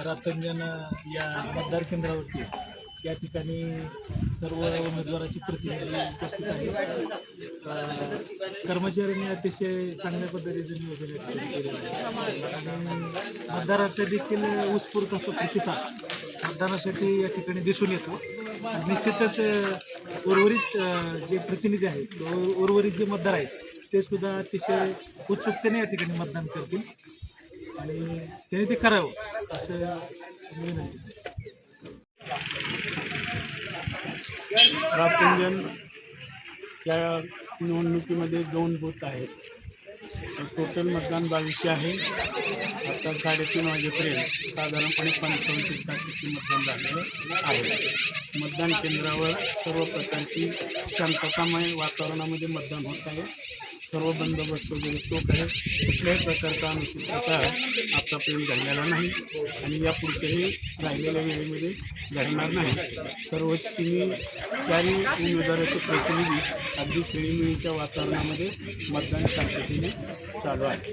रातंजन या मतदार केंद्रावरती या ठिकाणी सर्व उमेदवाराची प्रतिनिधी उपस्थित आहेत. कर्मचाऱ्यांनी अतिशय चांगल्या पद्धतीचं नियोजन केलेलं आहे. आणि मतदाराचा देखील उत्स्फूर्त असं प्रतिसाद मतदानासाठी या ठिकाणी दिसून येतो. आणि निश्चितच उर्वरित जे प्रतिनिधी आहेत उर्वरित जे मतदार आहेत ते सुद्धा अतिशय उत्सुकतेने या ठिकाणी मतदान करतील. आणि त्यांनी ते करावं. असे मी विनंती या निवडणुकीमध्ये दोन बूथ आहेत. टोटल मतदान बावीसशे आहे. आता साडेतीन वाजेपर्यंत साधारणपणे पंचावन्न टक्के मतदान झालेलं आहे. मतदान केंद्रावर सर्व प्रकारची शांततामय वातावरणामध्ये मतदान होत आहे. सर्व बंदोबस्त वगैरे तो करेल कुठल्याही प्रकारचा अनुचित प्रकार आतापर्यंत घडलेला नाही आणि यापुढच्याही राहिलेल्या वेळेमध्ये घडणार नाही. सर्व तिन्ही चारही उमेदवाराचे प्रतिनिधी अगदी खेळीमेळीच्या वातावरणामध्ये मतदान शांततेने चालू आहे.